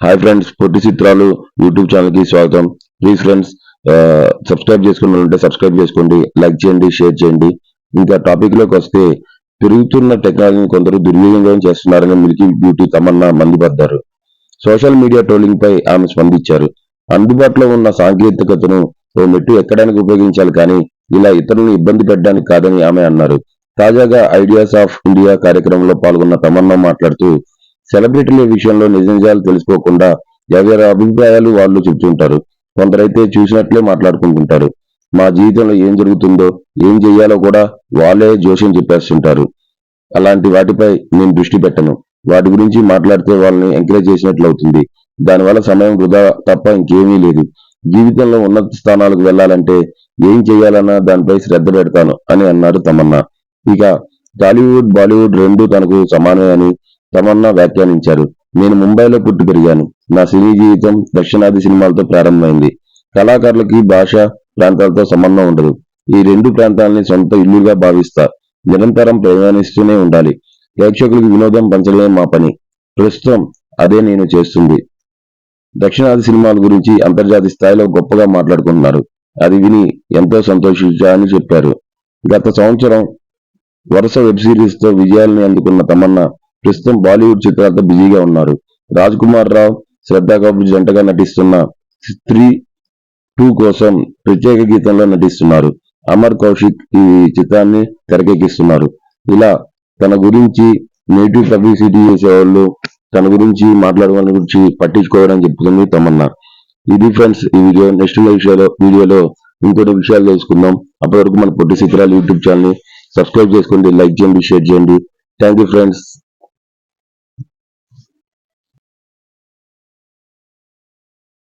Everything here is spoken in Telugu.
హాయ్ ఫ్రెండ్స్ పొట్టి చిత్రాలు యూట్యూబ్ ఛానల్కి స్వాగతం ప్లీజ్ ఫ్రెండ్స్ సబ్స్క్రైబ్ చేసుకున్న ఉంటే సబ్స్క్రైబ్ చేసుకోండి లైక్ చేయండి షేర్ చేయండి. ఇంకా టాపిక్లోకి వస్తే పెరుగుతున్న టెక్నాలజీని కొందరు దుర్వినియోగం చేస్తున్నారని మిల్కీ బ్యూటీ తమన్నా మండిపడ్డారు. సోషల్ మీడియా ట్రోలింగ్ పై ఆమె స్పందించారు. అందుబాటులో ఉన్న సాంకేతికతను ఓ మెట్టు ఎక్కడానికి ఉపయోగించాలి కానీ ఇలా ఇతరులను ఇబ్బంది పెట్టడానికి కాదని ఆమె అన్నారు. తాజాగా ఐడియాస్ ఆఫ్ ఇండియా కార్యక్రమంలో పాల్గొన్న తమన్నా మాట్లాడుతూ సెలబ్రిటీల విషయంలో నిజ నిజాలు తెలుసుకోకుండా ఎవరి అభిప్రాయాలు వాళ్ళు చెప్తుంటారు కొందరైతే చూసినట్లే మాట్లాడుకుంటుంటారు. మా జీవితంలో ఏం జరుగుతుందో ఏం చెయ్యాలో కూడా వాళ్ళే జోషం చెప్పేస్తుంటారు. అలాంటి వాటిపై నేను దృష్టి పెట్టను. వాటి గురించి మాట్లాడితే వాళ్ళని ఎంకరేజ్ చేసినట్లు అవుతుంది. దానివల్ల సమయం వృధా తప్ప ఇంకేమీ లేదు. జీవితంలో ఉన్నత స్థానాలకు వెళ్ళాలంటే ఏం చేయాలన్నా దానిపై శ్రద్ధ పెడతాను అని అన్నారు తమన్నా. ఇక టాలీవుడ్ బాలీవుడ్ రెండు తనకు సమానమే అని తమన్నా వ్యాఖ్యానించారు. నేను ముంబైలో పుట్టి పెరిగాను నా సినీ జీవితం దక్షిణాది సినిమాలతో ప్రారంభమైంది. కళాకారులకి భాష ప్రాంతాలతో సంబంధం ఉండదు. ఈ రెండు ప్రాంతాలని సొంత ఇల్లుగా భావిస్తా నిరంతరం ప్రయాణిస్తూనే ఉండాలి. ప్రేక్షకులకు వినోదం పంచడమే మా పని. ప్రస్తుతం అదే నేను చేస్తుంది. దక్షిణాది సినిమాల గురించి అంతర్జాతీయ స్థాయిలో గొప్పగా మాట్లాడుకుంటున్నారు. అది విని ఎంతో సంతోషించా అని చెప్పారు. గత సంవత్సరం వరుస వెబ్ సిరీస్తో విజయాలను అందుకున్న తమన్నా ప్రస్తుతం బాలీవుడ్ చిత్రాలతో బిజీగా ఉన్నారు. రాజ్ కుమార్ రావు శ్రద్ధా కపూర్ జంటగా నటిస్తున్న స్త్రీ టూ కోసం ప్రత్యేక గీతంలో నటిస్తున్నారు. అమర్ కౌశిక్ ఈ చిత్రాన్ని తెరకెక్కిస్తున్నారు. ఇలా తన గురించి నేటివ్ పబ్లిసిటీ చేసేవాళ్ళు తన గురించి మాట్లాడడం గురించి పట్టించుకోవడం చెప్తుంది తమన్నా. ఇది ఫ్రెండ్స్ ఈ వీడియో నెక్స్ట్ విషయాలో వీడియోలో ఇంకొన్ని విషయాలు తెలుసుకుందాం. అప్పటి వరకు మన పొట్టి చిత్రాలు యూట్యూబ్ ఛానల్ని సబ్స్క్రైబ్ చేసుకోండి లైక్ చేయండి షేర్ చేయండి. Thank you friends.